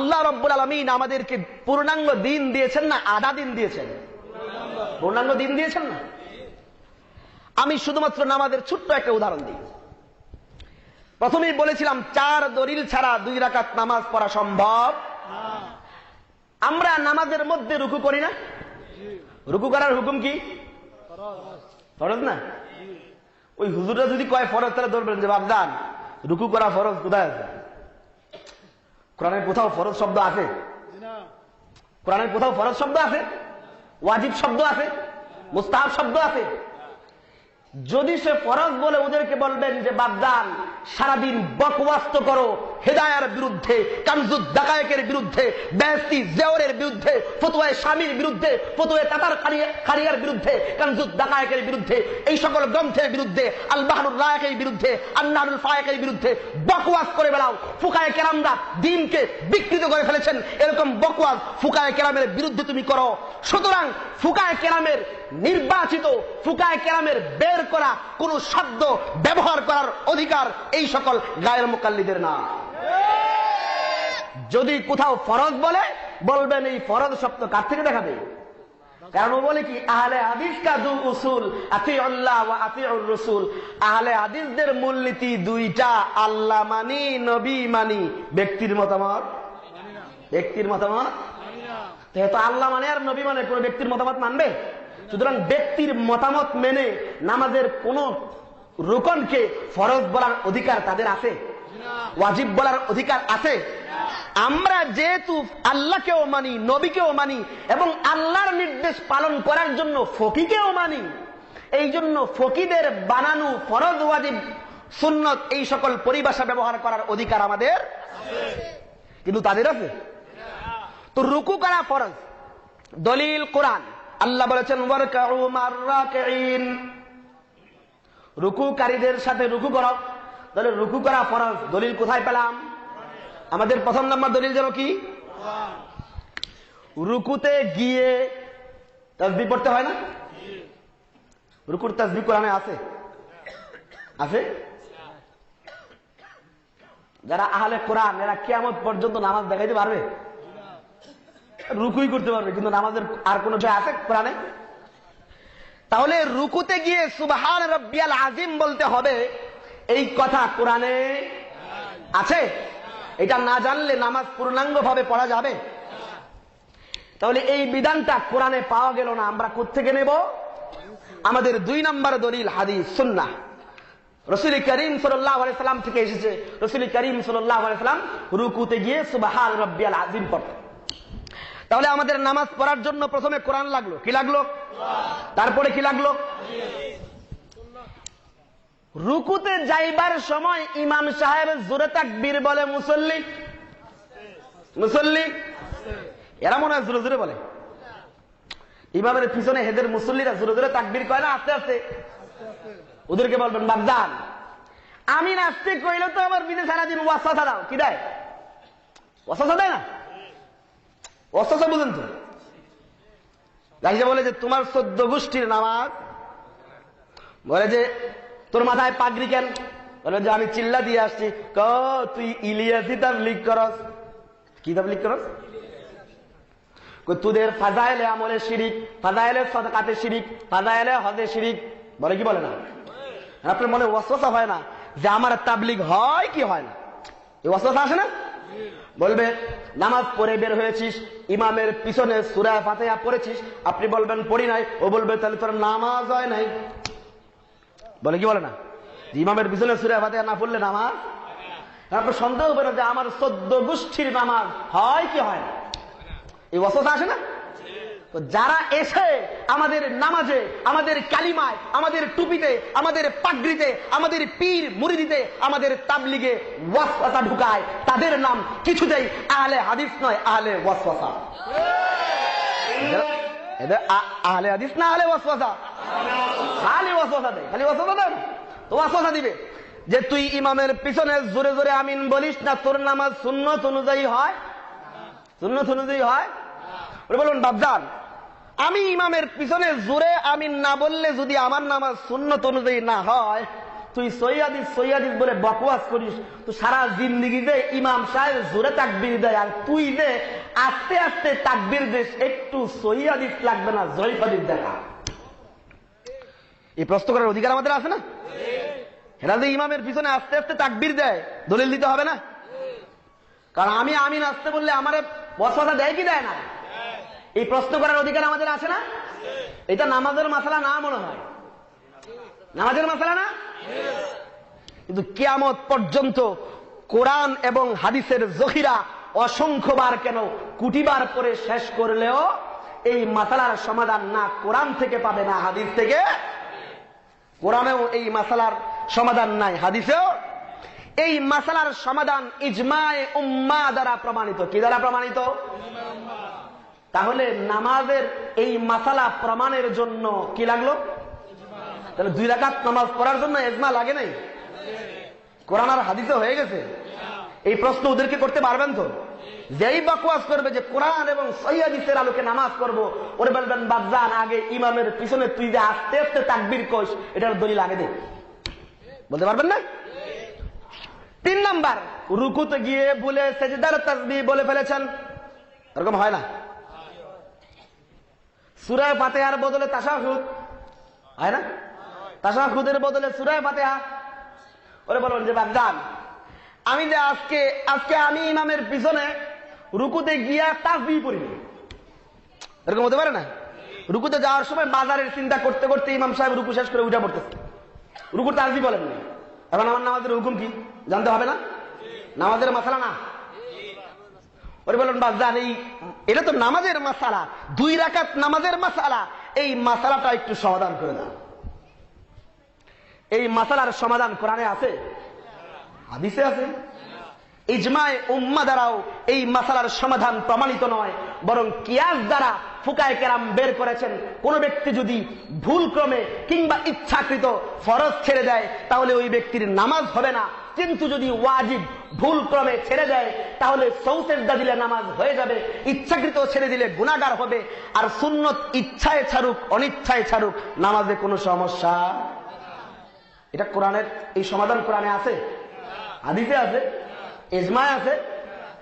আল্লাহ রব্বুল আলমিন আমাদেরকে পূর্ণাঙ্গ দিন দিয়েছেন না আধা দিন দিয়েছেন? পূর্ণাঙ্গ দিন দিয়েছেন না? আমি শুধুমাত্র নামাজের ছোট্ট একটা উদাহরণ দিই। প্রথমেই বলেছিলাম, চার দলিল ছাড়া দুই রাকাত নামাজ পড়া সম্ভব। আমরা নামাজের মধ্যে রুকু করি না? রুকু করার হুকুম কি? ফরজ না? ওই হুজুররা যদি কয় ফরজ, তাহলে ধরবেন যে বাবদান রুকু করা ফরজ কোথায় আছে? কোরআনের কোথাও ফরজ শব্দ আছে? কোরআনের কোথাও ফরজ শব্দ আছে? ওয়াজিব শব্দ আছে? মুস্তাহাব শব্দ আছে? যদি সে ফরজ বলে ওদেরকে বলবেন যে বাবদান সারাদিন বকওয়াস্ত করো, হেদায়ার বিরুদ্ধে, কামজুদ বিরুদ্ধে, ব্যস্তি জেওরের বিরুদ্ধে, ফতুয়ায় স্বামীর বিরুদ্ধে, ফতুয়ায় তাতার খারিয়ার বিরুদ্ধে, কামজুদ দাকায়কের বিরুদ্ধে, এই সকল গ্রন্থের বিরুদ্ধে আল বাহানুর রায়কের বিরুদ্ধে, আন্নারুল ফায়কের বিরুদ্ধে বকওয়াস করে বেড়াও। ফুকায় কেরামরা দিনকে বিকৃত করে ফেলেছেন। এরকম বকওয়াস ফুকায় কেরামের বিরুদ্ধে তুমি করো। সুতরাং ফুকায় কেরামের নির্বাচিত ফুকায় কেরামের বের করা কোন শব্দ ব্যবহার করার অধিকার এই সকল গায়ের মোকাল্লিদের না। যদি কোথাও ফরজ বলে, বলবেন এই ফরজ শব্দ কার থেকে দেখাবে? কারণ ও বলে কি, আহলে হাদিস কা দু উসুল আতি আল্লাহ আতি রসুল। আহলে হাদিসদের মূলনীতি দুইটা, আল্লাহ মানি, নবী মানি। ব্যক্তির মতামত? ব্যক্তির মতামত? তো আল্লাহ মানে আর নবী মানে কোন ব্যক্তির মতামত মানবে? সুতরাং ব্যক্তির মতামত মেনে নামাজের কোন রোকনকে ফরজ বলার অধিকার তাদের আছে? ওয়াজিব বলার অধিকার আছে? আমরা যেহেতু আল্লাহকেও মানি, নবীকেও মানি, এবং আল্লাহর নির্দেশ পালন করার জন্য ফকিকেও মানি এই জন্য ফকিদের বানানো ফরজ, ওয়াজিব, সুন্নত এই সকল পরিভাষা ব্যবহার করার অধিকার আমাদের কিন্তু তাদের আছে? তো রুকু করা ফরজ। দলিল কোরআন। আল্লাহ বলেছেন রুকুকারীদের সাথে রুকু করো। তাহলে রুকু করা ফরজ দলিল কোথায় পেলাম? আমাদের প্রথম নাম্বার দলিল যেন কি? রুকুতে গিয়ে তসবি পড়তে হয় না? রুকুর তসবি কোরআনে আছে? আছে? যারা আহলে কোরআন, এরা কেমন পর্যন্ত নামাজ দেখাইতে পারবে? রুকুই করতে পারবে, কিন্তু নামাজের আর কোন জয় আছে কোরআনে? তাহলে রুকুতে গিয়ে সুবাহান রব্বিয়াল আজিম বলতে হবে, এই কথা কোরআনে আছে? এটা না জানলে নামাজ পূর্ণাঙ্গ ভাবে পড়া যাবে? তাহলে এই বিধানটা কোরআনে পাওয়া গেল না, আমরা কোথেকে নেব? আমাদের দুই নম্বর দলিল, হাদিস সুন্না রসুল করিম সাল্লাম থেকে এসেছে, রসুল করিম সাল্লাম রুকুতে গিয়ে সুবাহান রব্বিয়াল আজিম পড়তেন। তাহলে আমাদের নামাজ পড়ার জন্য প্রথমে কোরআন লাগল। কি লাগল? তারপরে কি লাগল? রুকুতে যাইবার সময় ইমাম সাহেব জোরে তাকবীর বলে, মুসল্লি মুসল্লি। এরা মনে হয় জোরে জোরে বলে। ইমামের পিছনে হেদের মুসল্লিরা জোরে জোরে তাকবীর কয় না, আস্তে আস্তে। ওদেরকে বলবেন, বাগদান। আমি নাচতে কইলে তো আমার বিদে সারাদিন ওয়াসা দাও। কি দেয়? ওয়াসা দেয় না? অস্ত্র বুঝেন তো? রাইজা বলে যে, তোমার চোদ্দ গোষ্ঠীর নামাজ বলে যে, তোর মাথায় পাগড়ি কেন? বলে যে, আমি চিল্লা দিয়ে আসছি। ক তুই ইলিয়াসি লিক করস। কি লিক করস? তোদের ফাজাইলে আমলে শিরিক, ফাজাইলে সদকাতে শিরিক, ফাজাইলে হদে শিরিক। বলে কি বলে না? আপনার মনে ওয়াসওয়াসা হয় না যে, আমার তাবলিগ হয় কি হয় না? এই ওয়াসওয়াসা আসে না? বলবে, নামাজ পড়ে বের হয়েছিস, ইমামের পিছনে সুরা ফাতেহা পড়েছিস, আপনি বলবেন, পড়ি নাই। ও বলবে, তাহলে তোর নামাজ হয় নাই। বলে কি বলে না? ইমামের পিছনে সুরা ফাতেহা না পড়লে নামাজ? আপনার সন্দেহ হবে না যে আমার চোদ্দ গোষ্ঠীর নামাজ হয় কি হয় এই অসতা আসে না? তো যারা এসে আমাদের নামাজে, আমাদের কালিমায়, আমাদের টুপিতে, আমাদের পাগড়িতে, আমাদের পীর মুড়িদিতে আমাদের তাবলিগে ওয়াসওয়াসা ঢুকায়, তাদের নাম কিছুতেই আহলে হাদিস নয়, আহলে ওয়াসওয়াসা। এদের আহলে হাদিস না আহলে ওয়াসওয়াসা? খালি ওয়াসওয়াসা দেয়, খালি ওয়াসওয়াসা দেয়? ওয়াসওয়াসা দিবে। যে তুই ইমামের পিছনে জোরে জোরে আমিন বলিস না, তোর নামাজ সুন্নত অনুযায়ী হয়? সুন্নত অনুযায়ী হয়? বলুন বাবজান আমি ইমামের পিছনে জোরে আমিন না বললে যদি আমার নামাজ সুন্নত অনুযায়ী না হয়, তুই সৈয়াদিস সৈয়াদিস বলে বকওয়াস করিস তুই সারা জিন্দিগিতে ইমাম সাহেব জোরে তাকবির দেয় আর তুই যে আস্তে আস্তে তাকবির দিস, একটু সৈয়াদিস লাগবে না, জয়ফাদিস দেখা। এই প্রশ্ন করার অধিকার আমাদের আছে না? এরা যে ইমামের পিছনে আস্তে আস্তে তাকবির দেয়, দলিল দিতে হবে না? কারণ আমি আমিন আসতে বললে আমার বসবাসা দেয় কি দেয় না? এই প্রশ্ন করার অধিকার আমাদের আছে না? এটা নামাজের মাসালা না মনে হয়। নামাজের মাসালা না? কিন্তু কিয়ামত পর্যন্ত কোরআন এবং হাদিসের জহিরা অসংখ্যবার কেন কুটিবার করে শেষ করলেও এই মাসালার সমাধান না কোরআন থেকে পাবে, না হাদিস থেকে। কোরআনেও এই মাসালার সমাধান নাই, হাদিসেও। এই মাসালার সমাধান ইজমায় উম্মা দ্বারা প্রমাণিত। কি দ্বারা প্রমাণিত? তাহলে নামাজের এই মাসালা প্রমাণের জন্য কি লাগল? তাহলে দুই রাকাত নামাজ পড়ার জন্য এজমা লাগে নাই? কোরআন আর হাদিসে হয়ে গেছে? এই প্রশ্ন ওদেরকে করতে পারবেন তো? যেই বকওয়াস করবে যে কোরআন এবং সৈয়াদিসের আলোকে নামাজ করব ওরে বলবেন বাজান আগে ইমামের পিছনে তুই যে আস্তে আস্তে তাকবির কোষ এটার দলিল আগে দে। বলতে পারবেন না? তিন নাম্বার, রুকুতে গিয়ে বলে সেজদার তাসবি বলে ফেলেছেন। এরকম হয় না? সুরায় ফাতেহার বদলে তাসাহুদ হয় না? তাসাহুদের বদলে সুরায় ফাতেহা। ওরে বলবেন যে বাগদান। আমি যে আজকে আজকে আমি ইমামের পিছনে রুকুতে গিয়া তাসবি পড়িনি। এরকম হতে পারে না? রুকুতে যাওয়ার সময় বাজারের চিন্তা করতে করতে ইমাম সাহেব রুকু শেষ করে উঠা পড়তেছে। রুকুর তাসবি বলেন এখন আমার নামাজের হুকুম কি? জানতে হবে না? নামাজের মাসালা না। ওরে বলেন এই এটা তো নামাজের মাসালা। দুই নামাজের মাসালা। এই মাসালাটা একটু সমাধান করে দাও। এই মাসালার সমাধান কোরআনে আছে? হাদিসে আছে? ইজমায় উম্মা দ্বারাও এই মাসালার সমাধান প্রমাণিত নয়, বরং কিয়াস দ্বারা ফুকায় কেরাম বের করেছেন। কোন ব্যক্তি যদি ভুল ক্রমে কিংবা ইচ্ছাকৃত ফরজ ছেড়ে দেয়, তাহলে ওই ব্যক্তির নামাজ হবে না। কিন্তু যদি ওয়াজিব ভুল ক্রমে ছেড়ে দেয়, তাহলে সৌসেজদা দিলে নামাজ হয়ে যাবে, ইচ্ছাকৃত ছেড়ে দিলে গুণাগার হবে, আর সুন্নত ইচ্ছায় ছাড়ুক, অনিচ্ছায় ছাড়ুক, নামাজে কোনো সমস্যা এটা কোরআনের, এই সমাধান কোরআনে আছে? হাদিসে আছে? এজমায় আছে?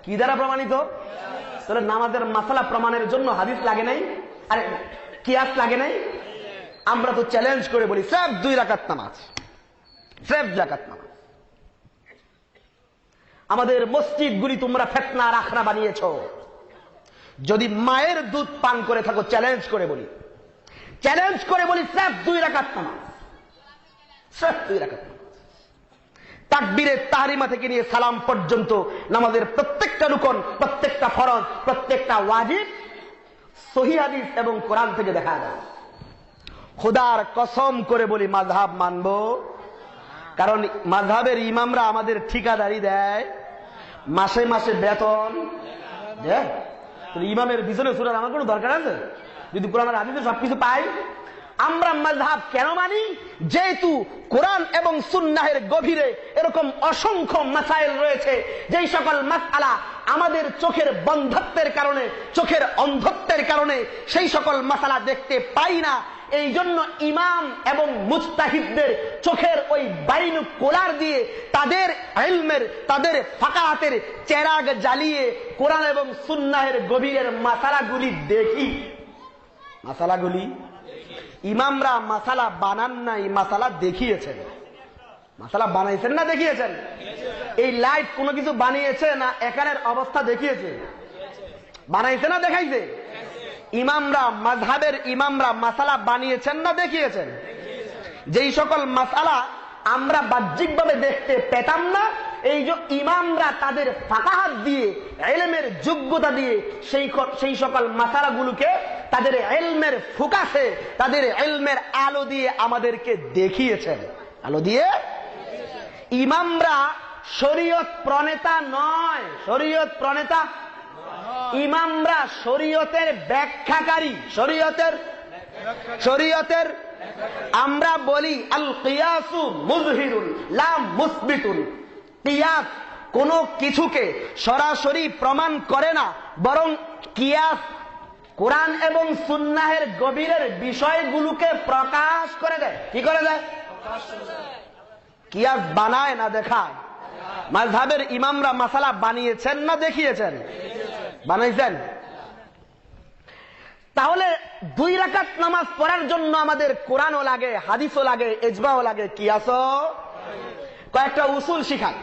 কি দ্বারা প্রমাণিত? তাহলে নামাজের মাসালা প্রমাণের জন্য হাদিস লাগে নাই? আরে, কিয়াস লাগে নাই? আমরা তো চ্যালেঞ্জ করে বলি স্রেফ দুই রাকাত নামাজ। দুই রাকাত নামাজ। আমাদের মসজিদগুলি তোমরা ফেতনা রাখনা বানিয়েছ। যদি মায়ের দুধ পান করে থাকো চ্যালেঞ্জ করে বলি। চ্যালেঞ্জ করে বলি, স্রেফ দুই রাকাত নামাজ। স্রেফ দুই তাকবীরের তাহারিমা থেকে নিয়ে সালাম পর্যন্ত নামাজের প্রত্যেকটা রুকন, প্রত্যেকটা ফরজ, প্রত্যেকটা ওয়াজিব সহিদিস এবং কোরআন থেকে দেখা যায়। খোদার কসম করে বলি মাঝহাব মানব। কারণ মাঝহাবের ইমামরা আমাদের ঠিকাদারি দেয়। মাসে মাসে বেতন। ইমামের পিছনে সুরার আমার কোনো দরকার আছে? যদি কোরআন হাদিসে সবকিছু পাই, আমরা মজহাব কেন মানি? যেহেতু কোরআন এবং সুন্নাহের গভীরে এরকম অসংখ্য মাসাইল রয়েছে, যেই সকল মাসালা আমাদের চোখের বন্ধত্বের কারণে, চোখের অন্ধত্বের কারণে সেই সকল মাসালা দেখতে পাই না। এই জন্য ইমাম এবং মুস্তাহিদদের চোখের ওই বাইনু কোলার দিয়ে তাদের এলমের তাদের ফাঁকাহাতের চেরাগ জ্বালিয়ে কোরআন এবং সুন্নাহের গভীরের মাসালাগুলি দেখি। মাসালাগুলি? ইমামরা মাসালা বানান নাই, মাসালা দেখিয়েছেন। মাসালা বানাইছেন না দেখিয়েছেন? এই লাইট কোনো কিছু বানিয়েছে না এখানের অবস্থা দেখিয়েছে? বানাইছে না দেখাইছে? ইমামরা মাঝহাবের ইমামরা মাসালা বানিয়েছেন না দেখিয়েছেন? যেই সকল মাসালা আমরা বাহ্যিকভাবে দেখতে পেতাম না, এই যে ইমামরা তাদের ফাঁকাহাত দিয়ে, এলমের যোগ্যতা দিয়ে সেই সেই সকল মাসালাগুলোকে তাদের এলমের ফুকাসে, তাদের এলমের আলো দিয়ে আমাদেরকে দেখিয়েছেন। আলো দিয়ে? ইমামরা শরীয়ত প্রণেতা নয়, শরীয়ত প্রণেতা ইমামরা শরীয়তের ব্যাখ্যাকারী। শরীয়তের? শরীয়তের? আমরা বলি আল কিয়াসু মুজহিরুল লাম মুসবিতুল কিয়াস কোন কিছুকে সরাসরি প্রমাণ করে না, বরং কিয়াস কোরআন এবং সুন্নাহের গভীরের বিষয়গুলোকে প্রকাশ করে দেয়। কি করে দেয়? কিয়াস বানায় না দেখায়। মাঝহাবের ইমামরা মাসালা বানিয়েছেন না দেখিয়েছেন? বানাইছেন? তাহলে দুই রাকাত নামাজ পড়ার জন্য আমাদের কোরআনও লাগে, হাদিসও লাগে এজমাও লাগে কি আস কয়েকটা উসুল শিখান।